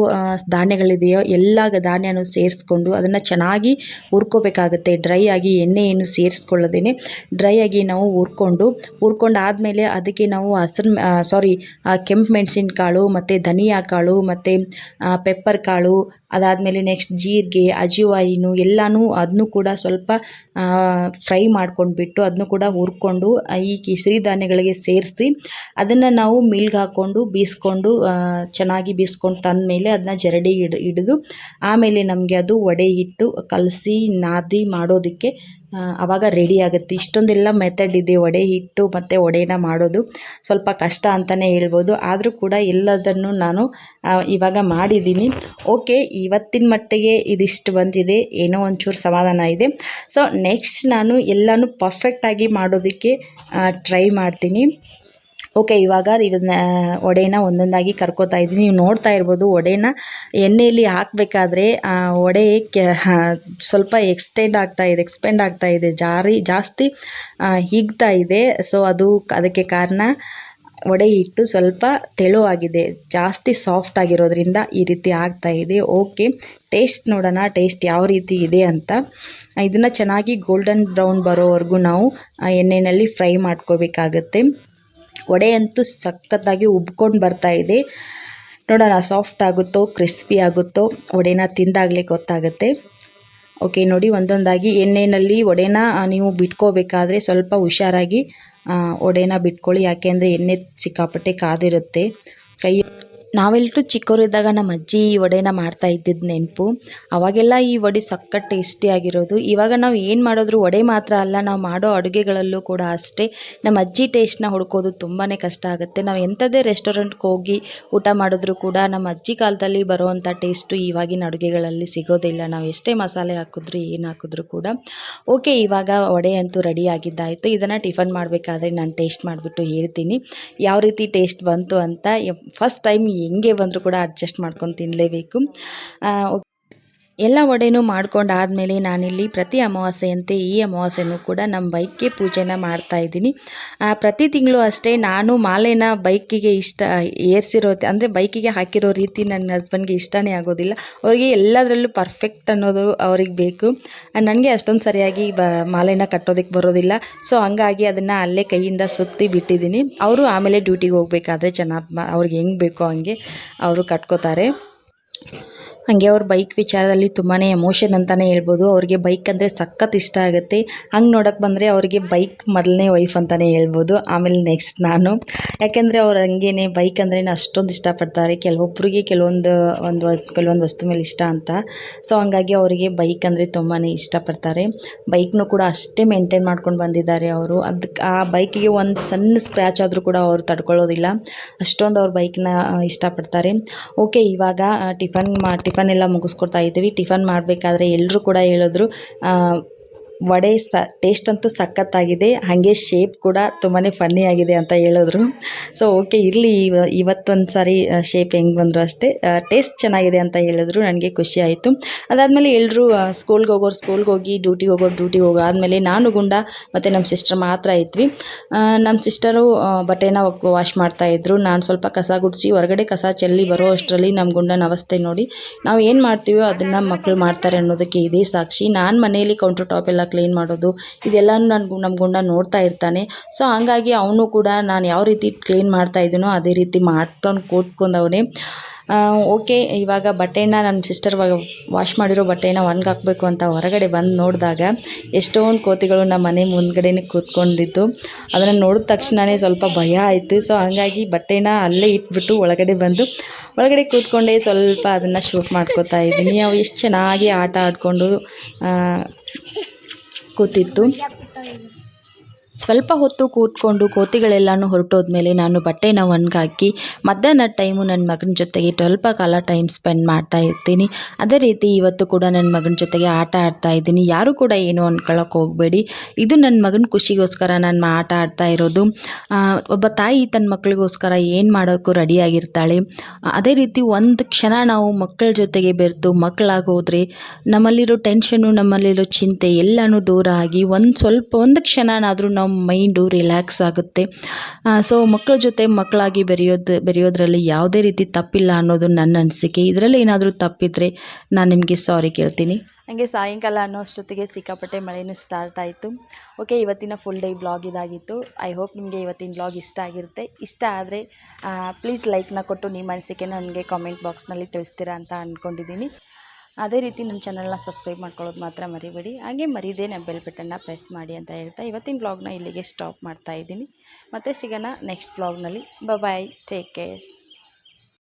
ಧಾನ್ಯಗಳಿದೆಯೋ ಎಲ್ಲ ಧಾನ್ಯನೂ ಸೇರಿಸ್ಕೊಂಡು ಅದನ್ನು ಚೆನ್ನಾಗಿ ಹುರ್ಕೋಬೇಕಾಗುತ್ತೆ. ಡ್ರೈ ಆಗಿ ಎಣ್ಣೆ ಏನು ಸೇರಿಸ್ಕೊಳ್ಳೋದೇನೆ. ಡ್ರೈ ಆಗಿ ನಾವು ಹುರ್ಕೊಂಡು ಹುರ್ಕೊಂಡು ಆದಮೇಲೆ ಅದಕ್ಕೆ ನಾವು ಹಸ್ರು ಸಾರಿ ಕೆಂಪು ಮೆಣಸಿನ ಕಾಳು ಮತ್ತು ಧನಿಯಾ ಕಾಳು ಮತ್ತು ಪೆಪ್ಪರ್ ಕಾಳು ಅದಾದಮೇಲೆ ನೆಕ್ಸ್ಟ್ ಜೀರಿಗೆ ಅಜಿವಾಯಿನು ಎಲ್ಲನೂ ಅದನ್ನು ಕೂಡ ಸ್ವಲ್ಪ ಫ್ರೈ ಮಾಡ್ಕೊಂಡ್ಬಿಟ್ಟು ಅದನ್ನು ಕೂಡ ಹುರ್ಕೊಂಡು ಈ ಸಿರಿಧಾನ್ಯಗಳಿಗೆ ಸೇರಿಸಿ ಅದನ್ನು ನಾವು ಮಿಲ್ಗೆ ಹಾಕ್ಕೊಂಡು ಬೀಸ್ಕೊಂಡು ಚೆನ್ನಾಗಿ ಬೀಸ್ಕೊಂಡು ತಂದಮೇಲೆ ಅದನ್ನ ಜರಡಿ ಹಿಡ್ ಹಿಡಿದು ಆಮೇಲೆ ನಮಗೆ ಅದು ವಡೆ ಹಿಟ್ಟು ಕಲಸಿ ನಾದಿ ಮಾಡೋದಕ್ಕೆ ಆವಾಗ ರೆಡಿ ಆಗುತ್ತೆ. ಇಷ್ಟೊಂದೆಲ್ಲ ಮೆಥಡ್ ಇದೆ. ವಡೆ ಹಿಟ್ಟು ಮತ್ತು ವಡೆನ ಮಾಡೋದು ಸ್ವಲ್ಪ ಕಷ್ಟ ಅಂತಲೇ ಹೇಳ್ಬೋದು. ಆದರೂ ಕೂಡ ಎಲ್ಲದನ್ನು ನಾನು ಇವಾಗ ಮಾಡಿದ್ದೀನಿ. ಓಕೆ ಇವತ್ತಿನ ಮಟ್ಟಿಗೆ ಇದಿಷ್ಟು ಬಂದಿದೆ. ಏನೋ ಒಂಚೂರು ಸಮಾಧಾನ ಇದೆ. ಸೊ ನೆಕ್ಸ್ಟ್ ನಾನು ಎಲ್ಲನೂ ಪರ್ಫೆಕ್ಟಾಗಿ ಮಾಡೋದಕ್ಕೆ ಟ್ರೈ ಮಾಡ್ತೀನಿ. ಓಕೆ, ಇವಾಗ ಇದನ್ನ ವಡೆನ ಒಂದೊಂದಾಗಿ ಕರ್ಕೋತಾ ಇದ್ದೀನಿ. ನೀವು ನೋಡ್ತಾ ಇರ್ಬೋದು ವಡೆನ ಎಣ್ಣೆಯಲ್ಲಿ ಹಾಕಬೇಕಾದ್ರೆ ವಡೆ ಕೆ ಸ್ವಲ್ಪ ಎಕ್ಸ್ಟೆಂಡ್ ಆಗ್ತಾ ಇದೆ ಎಕ್ಸ್ಪೆಂಡ್ ಆಗ್ತಾ ಇದೆ, ಜಾರಿ, ಜಾಸ್ತಿ ಹಿಗ್ತಾ ಇದೆ. ಸೊ ಅದು ಅದಕ್ಕೆ ಕಾರಣ ವಡೆ ಹಿಟ್ಟು ಸ್ವಲ್ಪ ತೆಳುವಾಗಿದೆ ಜಾಸ್ತಿ ಸಾಫ್ಟ್ ಆಗಿರೋದ್ರಿಂದ ಈ ರೀತಿ ಆಗ್ತಾ ಇದೆ. ಓಕೆ ಟೇಸ್ಟ್ ನೋಡೋಣ ಟೇಸ್ಟ್ ಯಾವ ರೀತಿ ಇದೆ ಅಂತ. ಇದನ್ನು ಚೆನ್ನಾಗಿ ಗೋಲ್ಡನ್ ಬ್ರೌನ್ ಬರೋವರೆಗೂ ನಾವು ಎಣ್ಣೆಯಲ್ಲಿ ಫ್ರೈ ಮಾಡ್ಕೋಬೇಕಾಗತ್ತೆ. ವಡೆ ಅಂತೂ ಸಖತ್ತಾಗಿ ಉಬ್ಕೊಂಡು ಬರ್ತಾ ಇದೆ. ನೋಡೋಣ ಸಾಫ್ಟ್ ಆಗುತ್ತೋ ಕ್ರಿಸ್ಪಿ ಆಗುತ್ತೋ, ವಡೆನ ತಿಂದಾಗಲೇ ಗೊತ್ತಾಗುತ್ತೆ. ಓಕೆ ನೋಡಿ, ಒಂದೊಂದಾಗಿ ಎಣ್ಣೆಯಲ್ಲಿ ವಡೆನ ನೀವು ಬಿಟ್ಕೋಬೇಕಾದ್ರೆ ಸ್ವಲ್ಪ ಹುಷಾರಾಗಿ ವಡೆನ ಬಿಟ್ಕೊಳ್ಳಿ. ಯಾಕೆಂದರೆ ಎಣ್ಣೆ ಸಿಕ್ಕಾಪಟ್ಟೆ ಕಾದಿರುತ್ತೆ. ಕೈ ನಾವೆಲ್ಲರೂ ಚಿಕ್ಕವರಿದ್ದಾಗ ನಮ್ಮ ಅಜ್ಜಿ ಈ ವಡೆನ ಮಾಡ್ತಾ ಇದ್ದಿದ್ದ ನೆನಪು. ಅವಾಗೆಲ್ಲ ಈ ವಡೆ ಸಖತ್ ಟೇಸ್ಟಿಯಾಗಿರೋದು ಇವಾಗ ನಾವು ಏನು ಮಾಡಿದ್ರು ವಡೆ ಮಾತ್ರ ಅಲ್ಲ, ನಾವು ಮಾಡೋ ಅಡುಗೆಗಳಲ್ಲೂ ಕೂಡ ಅಷ್ಟೇ ನಮ್ಮ ಅಜ್ಜಿ ಟೇಸ್ಟ್ನ ಹುಡ್ಕೋದು ತುಂಬಾ ಕಷ್ಟ ಆಗುತ್ತೆ. ನಾವು ಎಂಥದೇ ರೆಸ್ಟೋರೆಂಟ್ಗೆ ಹೋಗಿ ಊಟ ಮಾಡಿದ್ರೂ ಕೂಡ ನಮ್ಮ ಅಜ್ಜಿ ಕಾಲದಲ್ಲಿ ಬರೋವಂಥ ಟೇಸ್ಟು ಇವಾಗಿನ ಅಡುಗೆಗಳಲ್ಲಿ ಸಿಗೋದಿಲ್ಲ. ನಾವು ಎಷ್ಟೇ ಮಸಾಲೆ ಹಾಕಿದ್ರು, ಏನು ಹಾಕಿದ್ರು ಕೂಡ. ಓಕೆ ಇವಾಗ ವಡೆ ಅಂತೂ ರೆಡಿ ಆಗಿದ್ದಾಯಿತು. ಇದನ್ನು ಟಿಫನ್ ಮಾಡಬೇಕಾದ್ರೆ ನಾನು ಟೇಸ್ಟ್ ಮಾಡಿಬಿಟ್ಟು ಹೇಳ್ತೀನಿ. ಯಾವ ರೀತಿ ಟೇಸ್ಟ್ ಬಂತು ಅಂತ ಫಸ್ಟ್ ಟೈಮ್ ಹೆಂಗೆ ಬಂದರೂ ಕೂಡ ಅಡ್ಜಸ್ಟ್ ಮಾಡ್ಕೊಂಡು ತಿನ್ನಲೇಬೇಕು ಎಲ್ಲ ಒಡೆನೂ ಮಾಡ್ಕೊಂಡಾದಮೇಲೆ ನಾನಿಲ್ಲಿ ಪ್ರತಿ ಅಮಾವಾಸ್ಯೆಯಂತೆ ಈ ಅಮಾವಾಸ್ಯೆನೂ ಕೂಡ ನಮ್ಮ ಬೈಕ್ಗೆ ಪೂಜೆನ ಮಾಡ್ತಾ ಇದ್ದೀನಿ. ಪ್ರತಿ ತಿಂಗಳು ಅಷ್ಟೇ ನಾನು ಮಾಲೆನ ಬೈಕಿಗೆ ಇಷ್ಟ, ಏರಿಸಿರೋ ಅಂದರೆ ಬೈಕಿಗೆ ಹಾಕಿರೋ ರೀತಿ ನನ್ನ ಹಸ್ಬೆಂಡ್ಗೆ ಇಷ್ಟನೇ ಆಗೋದಿಲ್ಲ. ಅವರಿಗೆ ಎಲ್ಲದರಲ್ಲೂ ಪರ್ಫೆಕ್ಟ್ ಅನ್ನೋದು ಅವ್ರಿಗೆ ಬೇಕು. ನನಗೆ ಅಷ್ಟೊಂದು ಸರಿಯಾಗಿ ಬ, ಮಾಲೆನ ಕಟ್ಟೋದಕ್ಕೆ ಬರೋದಿಲ್ಲ. ಸೊ, ಹಂಗಾಗಿ ಅದನ್ನು ಅಲ್ಲೇ ಕೈಯಿಂದ ಸುತ್ತಿ ಬಿಟ್ಟಿದ್ದೀನಿ. ಅವರು ಆಮೇಲೆ ಡ್ಯೂಟಿಗೆ ಹೋಗಬೇಕಾದ್ರೆ ಚೆನ್ನಾಗಿ ಅವ್ರಿಗೆ ಹೆಂಗೆ ಬೇಕೋ ಹಂಗೆ ಅವರು ಕಟ್ಕೋತಾರೆ. ಹಾಗೆ ಅವ್ರ ಬೈಕ್ ವಿಚಾರದಲ್ಲಿ ತುಂಬಾ ಎಮೋಷನ್ ಅಂತಲೇ ಹೇಳ್ಬೋದು. ಅವ್ರಿಗೆ ಬೈಕ್ ಅಂದರೆ ಸಖತ್ ಇಷ್ಟ ಆಗುತ್ತೆ. ಹಂಗೆ ನೋಡೋಕ್ಕೆ ಬಂದರೆ ಅವರಿಗೆ ಬೈಕ್ ಮೊದಲನೇ ವೈಫ್ ಅಂತಲೇ ಹೇಳ್ಬೋದು. ಆಮೇಲೆ ನೆಕ್ಸ್ಟ್ ನಾನು. ಯಾಕೆಂದರೆ ಅವ್ರು ಹಂಗೇನೆ ಬೈಕ್ ಅಂದ್ರೆ ಅಷ್ಟೊಂದು ಇಷ್ಟಪಡ್ತಾರೆ. ಕೆಲವೊಬ್ಬರಿಗೆ ಕೆಲವೊಂದು ಒಂದು ಕೆಲವೊಂದು ವಸ್ತು ಮೇಲೆ ಇಷ್ಟ ಅಂತ. ಸೊ ಹಂಗಾಗಿ ಅವರಿಗೆ ಬೈಕ್ ಅಂದರೆ ತುಂಬಾ ಇಷ್ಟಪಡ್ತಾರೆ. ಬೈಕ್ನೂ ಕೂಡ ಅಷ್ಟೇ ಮೇಂಟೈನ್ ಮಾಡ್ಕೊಂಡು ಬಂದಿದ್ದಾರೆ ಅವರು. ಅದಕ್ಕೆ ಆ ಬೈಕಿಗೆ ಒಂದು ಸಣ್ಣ ಸ್ಕ್ರ್ಯಾಚ್ ಆದರೂ ಕೂಡ ಅವರು ತಡ್ಕೊಳ್ಳೋದಿಲ್ಲ. ಅಷ್ಟೊಂದು ಅವ್ರ ಬೈಕ್ನ ಇಷ್ಟಪಡ್ತಾರೆ. ಓಕೆ ಇವಾಗ ಟಿಫನ್ ಮಾ, ಟಿಫನ್ ಎಲ್ಲ ಮುಗಿಸ್ಕೊಡ್ತಾ ಇದ್ದೀವಿ. ಟಿಫನ್ ಮಾಡಬೇಕಾದ್ರೆ ಎಲ್ಲರೂ ಕೂಡ ಹೇಳಿದ್ರು. ವಡೆ ಸ ಟೇಸ್ಟ್ ಅಂತೂ ಸಖತ್ತಾಗಿದೆ. ಹಾಗೆ ಶೇಪ್ ಕೂಡ ತುಂಬಾ ಫನ್ನಿ ಆಗಿದೆ ಅಂತ ಹೇಳಿದ್ರು. ಸೊ ಓಕೆ ಇರಲಿ ಇವತ್ತೊಂದು ಸಾರಿ ಶೇಪ್ ಹೆಂಗೆ ಬಂದರು ಅಷ್ಟೇ. ಟೇಸ್ಟ್ ಚೆನ್ನಾಗಿದೆ ಅಂತ ಹೇಳಿದ್ರು. ನನಗೆ ಖುಷಿ ಆಯಿತು. ಅದಾದಮೇಲೆ ಎಲ್ಲರೂ ಸ್ಕೂಲ್ಗೆ ಹೋಗೋರು ಸ್ಕೂಲ್ಗೆ ಹೋಗಿ ಡ್ಯೂಟಿಗೆ ಹೋಗೋರು ಡ್ಯೂಟಿಗೆ ಹೋಗೋ ಆದಮೇಲೆ ನಾನು ಗುಂಡ ಮತ್ತು ನಮ್ಮ ಸಿಸ್ಟರ್ ಮಾತ್ರ ಇದ್ವಿ. ನಮ್ಮ ಸಿಸ್ಟರು ಬಟ್ಟೆನ ವಾಶ್ ಮಾಡ್ತಾಯಿದ್ರು ನಾನು ಸ್ವಲ್ಪ ಕಸ ಗುಡಿಸಿ, ಹೊರಗಡೆ ಕಸ ಚೆಲ್ಲಿ ಬರೋ ಅಷ್ಟರಲ್ಲಿ ನಮ್ಮ ಗುಂಡನ ಅವಸ್ಥೆ ನೋಡಿ ನಾವು ಏನು ಮಾಡ್ತೀವೋ ಅದನ್ನು ಮಕ್ಕಳು ಮಾಡ್ತಾರೆ ಅನ್ನೋದಕ್ಕೆ ಇದೇ ಸಾಕ್ಷಿ. ನಾನು ಮನೆಯಲ್ಲಿ ಕೌಂಟರ್ ಟಾಪ್ ಎಲ್ಲ ಕ್ಲೀನ್ ಮಾಡೋದು ಇದೆಲ್ಲ ನನ್ನ ನಮ್ಮ ಗುಂಡ ನೋಡ್ತಾ ಇರ್ತಾನೆ. ಸೊ ಹಂಗಾಗಿ ಅವನು ಕೂಡ ನಾನು ಯಾವ ರೀತಿ ಕ್ಲೀನ್ ಮಾಡ್ತಾ ಇದ್ದೀನೋ ಅದೇ ರೀತಿ ಮಾಡ್ಕೊಂಡು ಕೂತ್ಕೊಂಡವನೇ. ಓಕೆ, ಇವಾಗ ಬಟ್ಟೆನ ನನ್ನ ಸಿಸ್ಟರ್ ವಾಶ್ ಮಾಡಿರೋ ಬಟ್ಟೆನ ಒಣಗಾಕಬೇಕು ಅಂತ ಹೊರಗಡೆ ಬಂದು ನೋಡಿದಾಗ ಎಷ್ಟೊಂದು ಕೋತಿಗಳು ನಮ್ಮ ಮನೆ ಮುಂದ್ಗಡೆನೇ ಕೂತ್ಕೊಂಡಿದ್ದು. ಅದನ್ನು ನೋಡಿದ ತಕ್ಷಣವೇ ಸ್ವಲ್ಪ ಭಯ ಆಯಿತು. ಸೊ ಹಂಗಾಗಿ ಬಟ್ಟೆನ ಅಲ್ಲೇ ಇಟ್ಬಿಟ್ಟು ಒಳಗಡೆ ಬಂದು, ಒಳಗಡೆ ಕೂತ್ಕೊಂಡೆ ಸ್ವಲ್ಪ ಅದನ್ನು ಶೂಟ್ ಮಾಡ್ಕೋತಾ ಇದ್ದೀನಿ. ಅವು ಎಷ್ಟು ಚೆನ್ನಾಗಿ ಆಟ ಆಡಿಕೊಂಡು ಕೂತಿತ್ತು ಸ್ವಲ್ಪ ಹೊತ್ತು ಕೂತ್ಕೊಂಡು ಕೋತಿಗಳೆಲ್ಲನೂ ಹೊರಟೋದ್ಮೇಲೆ ನಾನು ಬಟ್ಟೆನ ಒಣಗಾಕಿ ಮಧ್ಯಾಹ್ನ ಟೈಮು ನನ್ನ ಮಗನ ಜೊತೆಗೆ ಸ್ವಲ್ಪ ಕಾಲ ಟೈಮ್ ಸ್ಪೆಂಡ್ ಮಾಡ್ತಾ ಇರ್ತೀನಿ. ಅದೇ ರೀತಿ ಇವತ್ತು ಕೂಡ ನನ್ನ ಮಗನ ಜೊತೆಗೆ ಆಟ ಆಡ್ತಾ ಇದ್ದೀನಿ. ಯಾರು ಕೂಡ ಏನು ಅಂದ್ಕೊಳ್ಳೋಕೆ ಹೋಗಬೇಡಿ. ಇದು ನನ್ನ ಮಗನ ಖುಷಿಗೋಸ್ಕರ ನಾನು ಆಟ ಆಡ್ತಾ ಇರೋದು. ಒಬ್ಬ ತಾಯಿ ತನ್ನ ಮಕ್ಕಳಿಗೋಸ್ಕರ ಏನು ಮಾಡೋಕ್ಕೂ ರೆಡಿಯಾಗಿರ್ತಾಳೆ ಅದೇ ರೀತಿ ಒಂದು ಕ್ಷಣ ನಾವು ಮಕ್ಕಳ ಜೊತೆಗೆ ಬೆರೆತು ಮಕ್ಕಳಾಗೋದ್ರೆ ನಮ್ಮಲ್ಲಿರೋ ಟೆನ್ಷನು, ನಮ್ಮಲ್ಲಿರೋ ಚಿಂತೆ ಎಲ್ಲನೂ ದೂರ ಆಗಿ ಒಂದು ಸ್ವಲ್ಪ, ಒಂದು ಕ್ಷಣನಾದರೂ ನಾವು ಮೈಂಡು ರಿಲ್ಯಾಕ್ಸ್ ಆಗುತ್ತೆ. ಸೊ ಮಕ್ಕಳ ಜೊತೆ ಮಕ್ಕಳಾಗಿ ಬೆರೆಯೋದು, ಬೆರೆಯೋದ್ರಲ್ಲಿ ಯಾವುದೇ ರೀತಿ ತಪ್ಪಿಲ್ಲ ಅನ್ನೋದು ನನ್ನ ಅನಿಸಿಕೆ. ಇದರಲ್ಲಿ ಏನಾದರೂ ತಪ್ಪಿದರೆ ನಾನು ನಿಮಗೆ ಸಾರಿ ಕೇಳ್ತೀನಿ. ನನಗೆ ಸಾಯಂಕಾಲ ಅನ್ನೋ ಅಷ್ಟೊತ್ತಿಗೆ ಸಿಕ್ಕಾಪಟ್ಟೆ ಮಳೆನೂ ಸ್ಟಾರ್ಟ್ ಆಯಿತು. ಓಕೆ ಇವತ್ತಿನ ಫುಲ್ ಡೇ ಬ್ಲಾಗ್ ಇದಾಗಿತ್ತು. ಐ ಹೋಪ್ ನಿಮಗೆ ಇವತ್ತಿನ ಬ್ಲಾಗ್ ಇಷ್ಟ ಆಗಿರುತ್ತೆ. ಇಷ್ಟ ಆದರೆ ಪ್ಲೀಸ್ ಲೈಕ್ನ ಕೊಟ್ಟು ನಿಮ್ಮ ಅನಿಸಿಕೆ ನನಗೆ ಕಾಮೆಂಟ್ ಬಾಕ್ಸ್ನಲ್ಲಿ ತಿಳಿಸ್ತೀರಾ ಅಂತ ಅಂದ್ಕೊಂಡಿದ್ದೀನಿ ಅದೇ ರೀತಿ ನಮ್ಮ ಚಾನಲ್ನ ಸಬ್ಸ್ಕ್ರೈಬ್ ಮಾಡ್ಕೊಳ್ಳೋದು ಮಾತ್ರ ಮರಿಬೇಡಿ. ಹಾಗೆ ಮರೀದೇ ನಾನು ಬೆಲ್ ಬಟನ್ನ ಪ್ರೆಸ್ ಮಾಡಿ ಅಂತ ಹೇಳ್ತಾ ಇವತ್ತಿನ ಬ್ಲಾಗ್ನ ಇಲ್ಲಿಗೆ ಸ್ಟಾಪ್ ಮಾಡ್ತಾ ಇದ್ದೀನಿ. ಮತ್ತೆ ಸಿಗೋಣ ನೆಕ್ಸ್ಟ್ ಬ್ಲಾಗ್ನಲ್ಲಿ ಬಾಯ್ ಟೇಕ್ ಕೇರ್